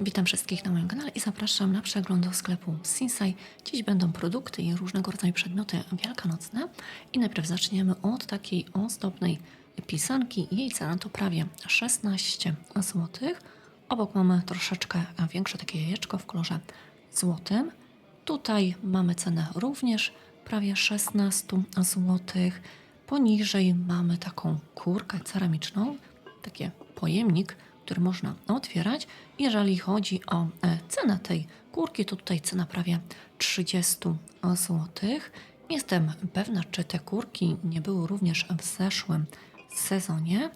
Witam wszystkich na moim kanale i zapraszam na przegląd do sklepu Sinsai. Dziś będą produkty i różnego rodzaju przedmioty wielkanocne. I najpierw zaczniemy od takiej ozdobnej pisanki. Jej cena to prawie 16 zł. Obok mamy troszeczkę większe takie jajeczko w kolorze złotym. Tutaj mamy cenę również prawie 16 zł. Poniżej mamy taką kurkę ceramiczną, taki pojemnik, który można otwierać. Jeżeli chodzi o e, cenę tej kurki, to tutaj cena prawie 30 zł. Jestem pewna, czy te kurki nie były również w zeszłym sezonie.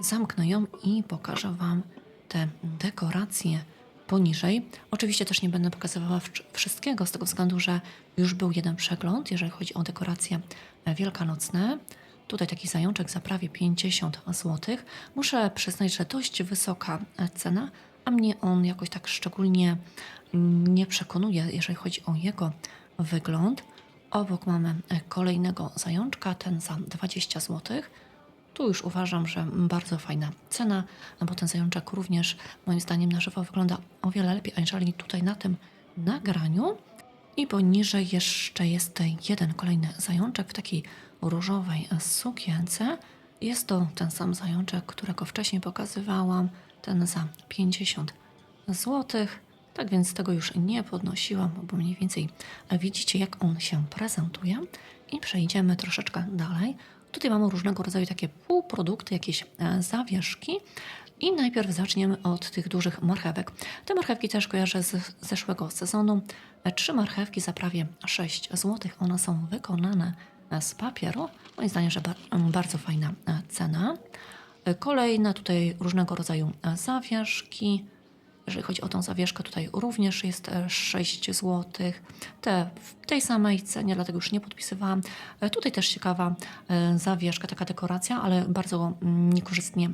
Zamknę ją i pokażę Wam te dekoracje poniżej. Oczywiście też nie będę pokazywała wsz- wszystkiego, z tego względu, że już był jeden przegląd, jeżeli chodzi o dekoracje e, wielkanocne. Tutaj taki zajączek za prawie 50 zł. Muszę przyznać, że dość wysoka cena, a mnie on jakoś tak szczególnie mm, nie przekonuje, jeżeli chodzi o jego wygląd. Obok mamy kolejnego zajączka, ten za 20 zł. Tu już uważam, że bardzo fajna cena, bo ten zajączek również moim zdaniem na żywo wygląda o wiele lepiej, aniżeli tutaj na tym nagraniu. I poniżej jeszcze jest jeden kolejny zajączek w takiej różowej sukience. Jest to ten sam zajączek, którego wcześniej pokazywałam, ten za 50 zł. Tak więc tego już nie podnosiłam, bo mniej więcej widzicie, jak on się prezentuje. I przejdziemy troszeczkę dalej. Tutaj mamy różnego rodzaju takie półprodukty, jakieś e, zawieszki. I najpierw zaczniemy od tych dużych marchewek. Te marchewki też kojarzę z zeszłego sezonu. E, Trzy marchewki za prawie 6 zł. One są wykonane z papieru. Moim zdaniem, że ba- m, bardzo fajna e, cena. E, Kolejne tutaj różnego rodzaju e, zawieszki. Jeżeli chodzi o tą zawieszkę, tutaj również jest e, 6 zł. Te w tej samej cenie, dlatego już nie podpisywałam. Tutaj też ciekawa zawieszka, taka dekoracja, ale bardzo mm, niekorzystnie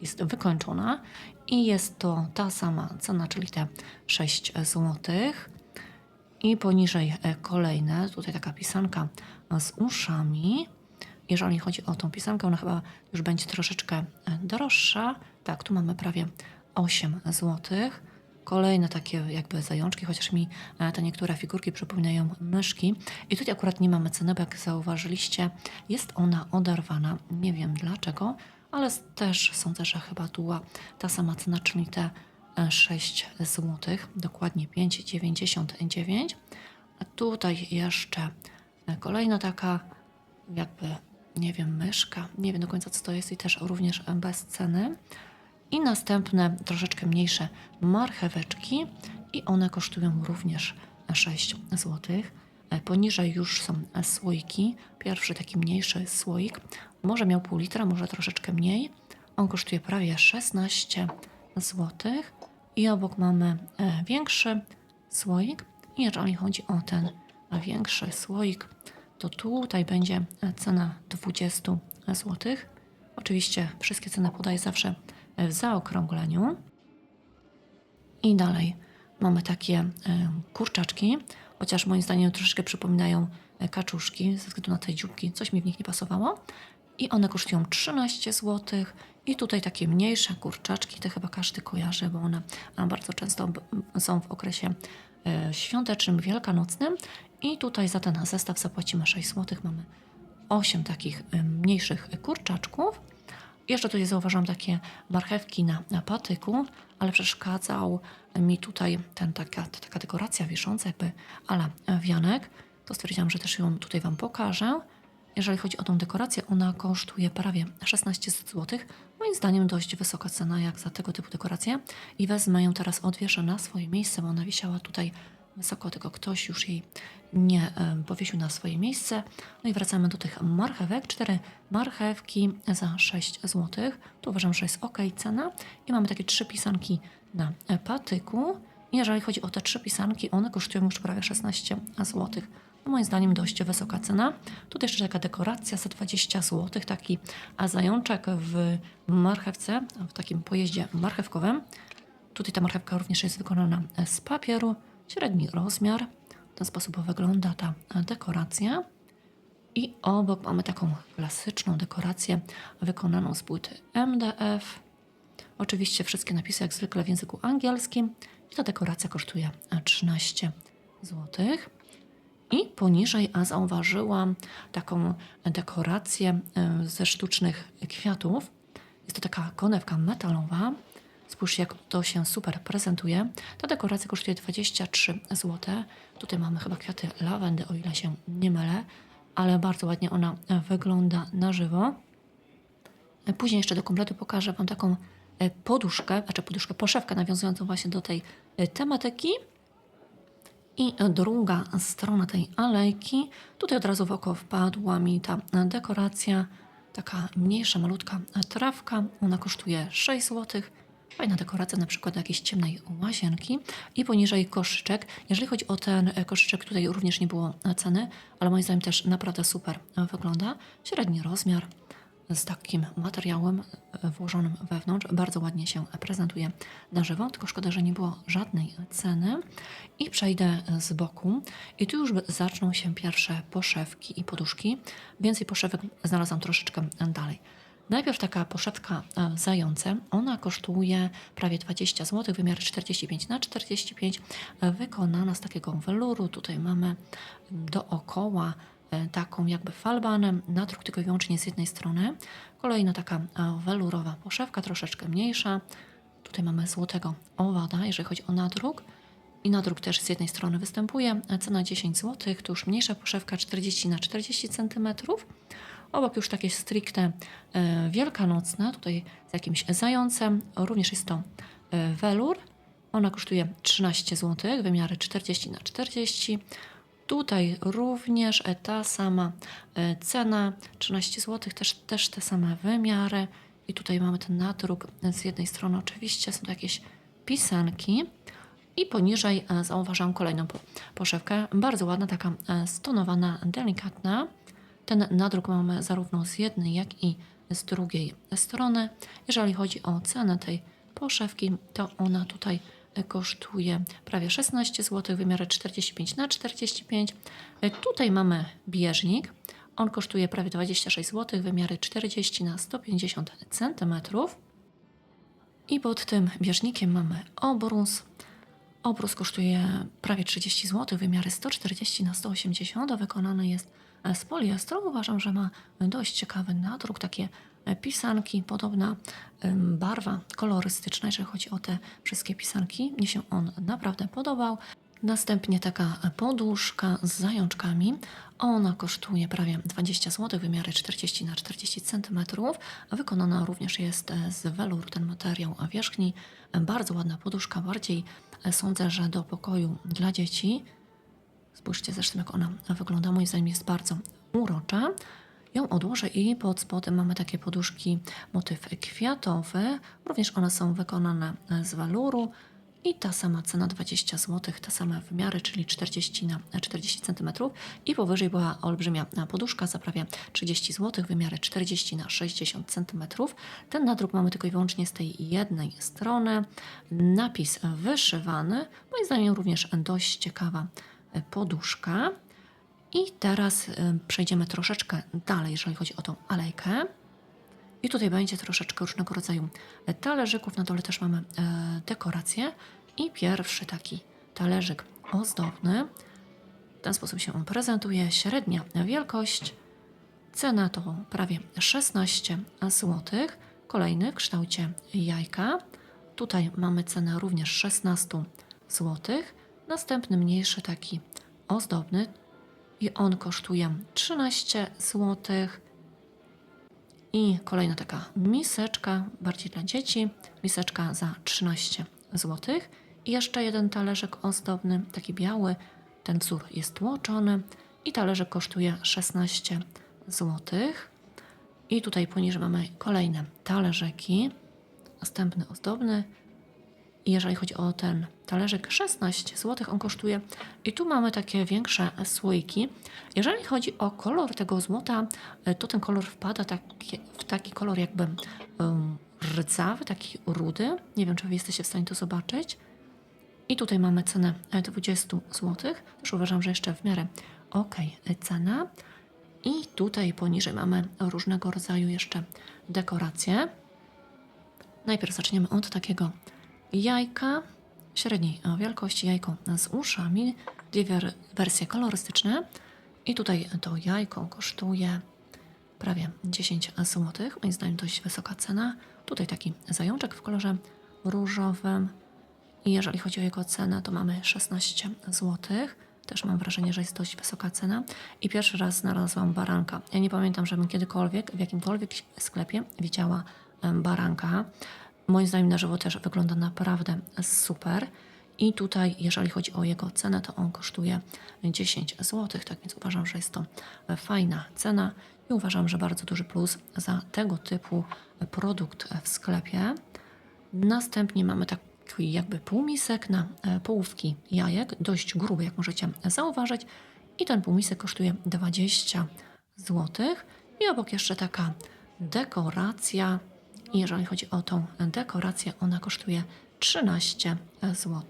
jest wykończona. I jest to ta sama cena, czyli te 6 zł. I poniżej kolejne, tutaj taka pisanka z uszami. Jeżeli chodzi o tą pisankę, ona chyba już będzie troszeczkę e, droższa. Tak, tu mamy prawie 8 zł. Kolejne takie jakby zajączki, chociaż mi e, te niektóre figurki przypominają myszki. I tutaj akurat nie mamy ceny, bo jak zauważyliście, jest ona oderwana. Nie wiem dlaczego, ale też sądzę, że chyba była ta sama cena, czyli te e, 6 zł, dokładnie 5,99. A tutaj jeszcze e, kolejna taka jakby, nie wiem, myszka. Nie wiem do końca co to jest i też również bez ceny. I następne troszeczkę mniejsze marcheweczki i one kosztują również 6 zł. Poniżej już są e, słoiki. Pierwszy taki mniejszy słoik. Może miał pół litra, może troszeczkę mniej. On kosztuje prawie 16 zł. I obok mamy e, większy słoik. Jeżeli chodzi o ten większy słoik, to tutaj będzie cena 20 zł. Oczywiście wszystkie ceny podaję zawsze w zaokrągleniu. I dalej mamy takie e, kurczaczki, chociaż moim zdaniem troszeczkę przypominają e, kaczuszki ze względu na te dzióbki. Coś mi w nich nie pasowało. I one kosztują 13 zł. I tutaj takie mniejsze kurczaczki, te chyba każdy kojarzy, bo one bardzo często są w okresie e, świątecznym, wielkanocnym. I tutaj za ten zestaw zapłacimy 6 zł. Mamy 8 takich e, mniejszych kurczaczków. Jeszcze tutaj zauważam takie marchewki na, na patyku, ale przeszkadzał mi tutaj ten, taka, ta taka dekoracja wisząca, jakby ala wianek. To stwierdziłam, że też ją tutaj Wam pokażę. Jeżeli chodzi o tą dekorację, ona kosztuje prawie 16 zł. Moim zdaniem dość wysoka cena jak za tego typu dekorację. I wezmę ją teraz, odwieszę na swoje miejsce, bo ona wisiała tutaj wysoko, tylko ktoś już jej nie powiesił na swoje miejsce. No i wracamy do tych marchewek. Cztery marchewki za 6 zł. Tu uważam, że jest ok cena. I mamy takie trzy pisanki na e, patyku. I jeżeli chodzi o te trzy pisanki, one kosztują już prawie 16 zł. No moim zdaniem dość wysoka cena. Tutaj jeszcze taka dekoracja za 20 zł, taki zajączek w marchewce, w takim pojeździe marchewkowym. Tutaj ta marchewka również jest wykonana z papieru, średni rozmiar. W ten sposób wygląda ta dekoracja. I obok mamy taką klasyczną dekorację wykonaną z płyty MDF. Oczywiście wszystkie napisy jak zwykle w języku angielskim. I ta dekoracja kosztuje 13 zł. I poniżej a zauważyłam taką dekorację e, ze sztucznych kwiatów. Jest to taka konewka metalowa. Spójrzcie, jak to się super prezentuje. Ta dekoracja kosztuje 23 zł. Tutaj mamy chyba kwiaty lawendy, o ile się nie mylę, ale bardzo ładnie ona wygląda na żywo. Później jeszcze do kompletu pokażę Wam taką e, poduszkę, znaczy poduszkę, poszewkę nawiązującą właśnie do tej e, tematyki. I druga strona tej alejki. Tutaj od razu w oko wpadła mi ta dekoracja. Taka mniejsza, malutka trawka. Ona kosztuje 6 zł. Fajna dekoracja na przykład jakiejś ciemnej łazienki. I poniżej koszyczek. Jeżeli chodzi o ten koszyczek, tutaj również nie było ceny, ale moim zdaniem też naprawdę super wygląda. Średni rozmiar z takim materiałem e, włożonym wewnątrz. Bardzo ładnie się prezentuje na żywo, tylko szkoda, że nie było żadnej ceny. I przejdę z boku i tu już zaczną się pierwsze poszewki i poduszki. Więcej poszewek znalazłam troszeczkę dalej. Najpierw taka poszewka e, zające. Ona kosztuje prawie 20 zł, wymiar 45 na 45, e, wykonana z takiego weluru. Tutaj mamy dookoła e, taką jakby falbanem, nadruk tylko i wyłącznie z jednej strony. Kolejna taka welurowa poszewka, troszeczkę mniejsza. Tutaj mamy złotego owada, jeżeli chodzi o nadruk. I nadruk też z jednej strony występuje. Cena 10 zł, to już mniejsza poszewka 40 na 40 cm. Obok już takie stricte e, wielkanocne, tutaj z jakimś zającem. Również jest to e, welur. Ona kosztuje 13 zł, wymiary 40 na 40 Tutaj również e, ta sama cena, 13 zł, też, też te same wymiary. I tutaj mamy ten nadruk. Z jednej strony oczywiście są to jakieś pisanki. I poniżej zauważam kolejną poszewkę. Bardzo ładna, taka stonowana, delikatna. Ten nadruk mamy zarówno z jednej, jak i z drugiej strony. Jeżeli chodzi o cenę tej poszewki, to ona tutaj kosztuje prawie 16 zł, wymiary 45 na 45. Tutaj mamy bieżnik. On kosztuje prawie 26 zł, wymiary 40 na 150 cm. I pod tym bieżnikiem mamy obrus. Obrus kosztuje prawie 30 zł, wymiary 140 na 180. Wykonany jest z poliestru. Uważam, że ma dość ciekawy nadruk, takie pisanki, podobna barwa kolorystyczna, jeżeli chodzi o te wszystkie pisanki. Mnie się on naprawdę podobał. Następnie taka poduszka z zajączkami. Ona kosztuje prawie 20 zł, wymiary 40 na 40 cm. Wykonana również jest z weluru ten materiał wierzchni. Bardzo ładna poduszka, bardziej sądzę, że do pokoju dla dzieci. Spójrzcie zresztą, jak ona wygląda. Moim zdaniem jest bardzo urocza. Ją odłożę i pod spodem mamy takie poduszki, motyw kwiatowy. Również one są wykonane z waluru. I ta sama cena 20 zł, te same wymiary, czyli 40 na 40 cm. I powyżej była olbrzymia poduszka za prawie 30 zł, wymiary 40 na 60 cm. Ten nadruk mamy tylko i wyłącznie z tej jednej strony. Napis wyszywany, moim zdaniem również dość ciekawa poduszka. I teraz y, przejdziemy troszeczkę dalej, jeżeli chodzi o tą alejkę. I tutaj będzie troszeczkę różnego rodzaju talerzyków. Na dole też mamy e, dekoracje. I pierwszy taki talerzyk ozdobny. W ten sposób się on prezentuje. Średnia wielkość. Cena to prawie 16 zł. Kolejny w kształcie jajka. Tutaj mamy cenę również 16 zł. Następny mniejszy taki ozdobny i on kosztuje 13 zł. I kolejna taka miseczka, bardziej dla dzieci, miseczka za 13 zł. I jeszcze jeden talerzyk ozdobny, taki biały, ten wzór jest tłoczony i talerzyk kosztuje 16 zł. I tutaj poniżej mamy kolejne talerzyki. Następny ozdobny, i jeżeli chodzi o ten talerzyk, 16 zł on kosztuje. I tu mamy takie większe słoiki. Jeżeli chodzi o kolor tego złota, e, to ten kolor wpada taki, w taki kolor jakby um, rdzawy, taki rudy. Nie wiem, czy wy jesteście w stanie to zobaczyć. I tutaj mamy cenę 20 zł. Też uważam, że jeszcze w miarę ok cena. I tutaj poniżej mamy różnego rodzaju jeszcze dekoracje. Najpierw zaczniemy od takiego jajka średniej wielkości, jajko z uszami, dwie wersje kolorystyczne. I tutaj to jajko kosztuje prawie 10 zł. Moim zdaniem dość wysoka cena. Tutaj taki zajączek w kolorze różowym. I jeżeli chodzi o jego cenę, to mamy 16 zł. Też mam wrażenie, że jest dość wysoka cena. I pierwszy raz znalazłam baranka. Ja nie pamiętam, żebym kiedykolwiek w jakimkolwiek sklepie widziała baranka. Moim zdaniem na żywo też wygląda naprawdę super. I tutaj, jeżeli chodzi o jego cenę, to on kosztuje 10 zł, tak więc uważam, że jest to fajna cena i uważam, że bardzo duży plus za tego typu produkt w sklepie. Następnie mamy taki jakby półmisek na e, połówki jajek, dość gruby, jak możecie zauważyć. I ten półmisek kosztuje 20 zł. I obok jeszcze taka dekoracja. Jeżeli chodzi o tą dekorację, ona kosztuje 13 zł.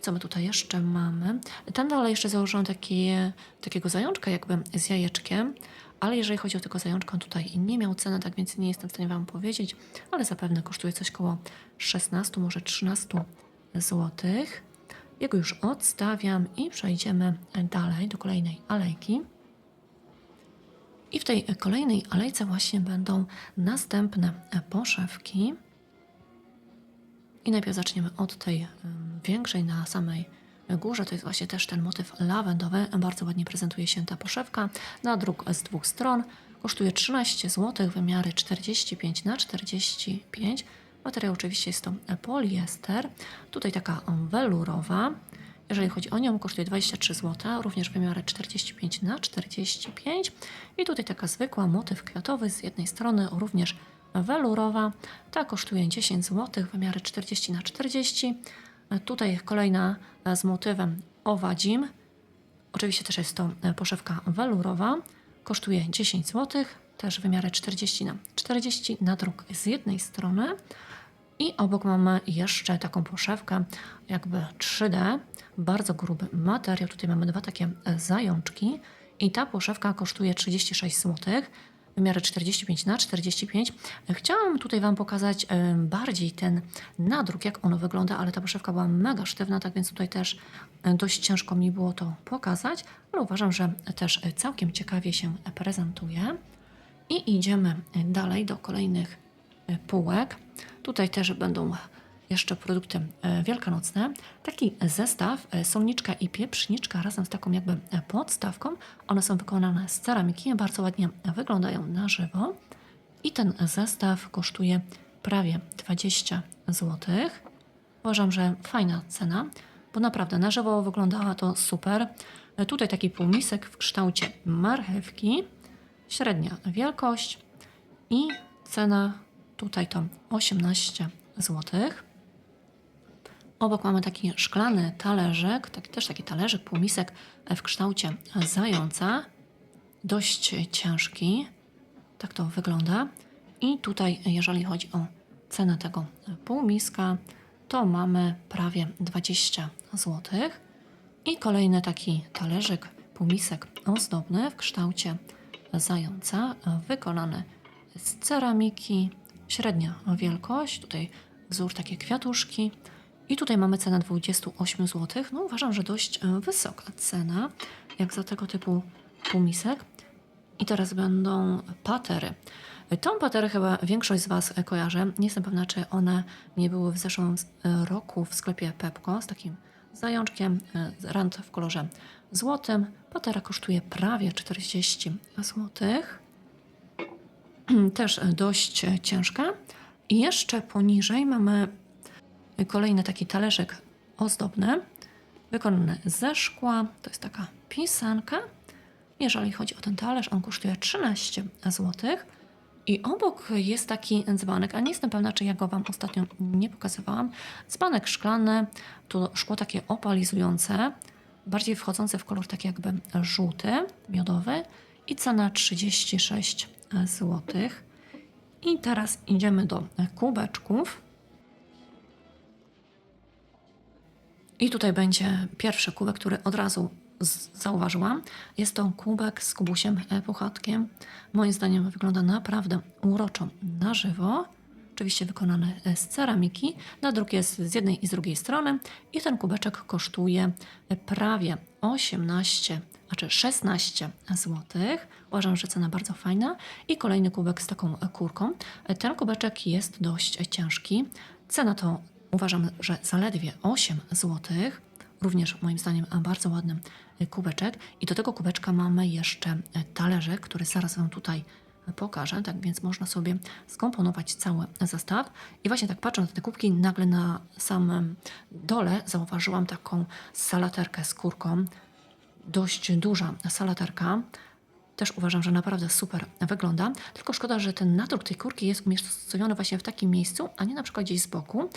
Co my tutaj jeszcze mamy? Tam dalej jeszcze założyłam takie, takiego zajączka jakby z jajeczkiem, ale jeżeli chodzi o tego zajączka, on tutaj nie miał ceny, tak więc nie jestem w stanie Wam powiedzieć, ale zapewne kosztuje coś koło 16, może 13 zł. Jego już odstawiam i przejdziemy dalej do kolejnej alejki. I w tej kolejnej alejce właśnie będą następne poszewki. I najpierw zaczniemy od tej większej na samej górze. To jest właśnie też ten motyw lawendowy. Bardzo ładnie prezentuje się ta poszewka. Na druk z dwóch stron. Kosztuje 13 zł, wymiary 45 na 45. Materiał oczywiście jest to poliester. Tutaj taka welurowa. Jeżeli chodzi o nią, kosztuje 23 zł, również wymiary 45 na 45. I tutaj taka zwykła motyw kwiatowy z jednej strony, również welurowa. Ta kosztuje 10 zł, wymiary 40 na 40. Tutaj kolejna e, z motywem owadzim. Oczywiście też jest to e, poszewka welurowa. Kosztuje 10 zł, też wymiary 40 na 40 na druk z jednej strony. I obok mamy jeszcze taką poszewkę, jakby 3D, bardzo gruby materiał. Tutaj mamy dwa takie zajączki. I ta poszewka kosztuje 36 zł, wymiary 45 na 45. Chciałam tutaj Wam pokazać bardziej ten nadruk, jak ono wygląda, ale ta poszewka była mega sztywna, tak więc tutaj też dość ciężko mi było to pokazać, ale uważam, że też całkiem ciekawie się prezentuje. I idziemy dalej do kolejnych e, półek. Tutaj też będą jeszcze produkty e, wielkanocne. Taki zestaw e, solniczka i pieprzniczka razem z taką jakby podstawką. One są wykonane z ceramiki, bardzo ładnie wyglądają na żywo. I ten zestaw kosztuje prawie 20 zł. Uważam, że fajna cena, bo naprawdę na żywo wyglądała to super. E, Tutaj taki półmisek w kształcie marchewki, średnia wielkość i cena tutaj to 18 zł. Obok mamy taki szklany talerzyk, taki, też taki talerzyk, półmisek w kształcie zająca. Dość ciężki. Tak to wygląda. I tutaj, jeżeli chodzi o cenę tego półmiska, to mamy prawie 20 zł. I kolejny taki talerzyk, półmisek ozdobny w kształcie zająca, wykonany z ceramiki, średnia wielkość, tutaj wzór takie kwiatuszki. I tutaj mamy cenę 28 zł. No uważam, że dość e, wysoka cena, jak za tego typu półmisek. I teraz będą patery. Tą paterę chyba większość z Was kojarzy. Nie jestem pewna, czy one nie były w zeszłym e, roku w sklepie Pepko z takim zajączkiem, e, rand w kolorze złotym. Patera kosztuje prawie 40 zł. Też dość ciężka. I jeszcze poniżej mamy kolejny taki talerzyk ozdobny, wykonany ze szkła. To jest taka pisanka. Jeżeli chodzi o ten talerz, on kosztuje 13 zł. I obok jest taki dzbanek, a nie jestem pewna, czy ja go Wam ostatnio nie pokazywałam. Dzbanek szklany, to szkło takie opalizujące, bardziej wchodzące w kolor taki jakby żółty, miodowy i cena 36 zł. I teraz idziemy do kubeczków. I tutaj będzie pierwszy kubek, który od razu zauważyłam. Jest to kubek z kubusiem e, puchatkiem. Moim zdaniem wygląda naprawdę uroczo na żywo. Oczywiście wykonany e, z ceramiki. Nadruk jest z jednej i z drugiej strony i ten kubeczek kosztuje e, prawie 18, znaczy 16 zł. Uważam, że cena bardzo fajna. I kolejny kubek z taką e, kurką. Ten kubeczek jest dość ciężki. Cena to uważam, że zaledwie 8 zł. Również moim zdaniem bardzo ładny kubeczek. I do tego kubeczka mamy jeszcze talerzyk, który zaraz Wam tutaj pokażę, tak więc można sobie skomponować cały zestaw. I właśnie tak patrząc na te kubki, nagle na samym dole zauważyłam taką salaterkę z kurką. Dość duża salaterka. Też uważam, że naprawdę super wygląda. Tylko szkoda, że ten nadruk tej kurki jest umiejscowiony właśnie w takim miejscu, a nie na przykład gdzieś z boku.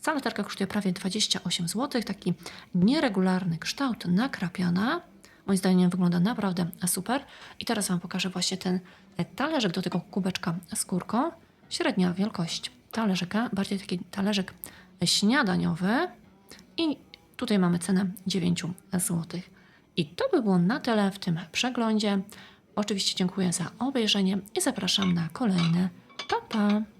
Salaterka kosztuje prawie 28 zł. Taki nieregularny kształt, nakrapiana. Moim zdaniem wygląda naprawdę super. I teraz Wam pokażę właśnie ten talerzyk do tego kubeczka z kurką. Średnia wielkość talerzyka, bardziej taki talerzyk śniadaniowy. I tutaj mamy cenę 9 zł. I to by było na tyle w tym przeglądzie. Oczywiście dziękuję za obejrzenie i zapraszam na kolejny. Pa, pa!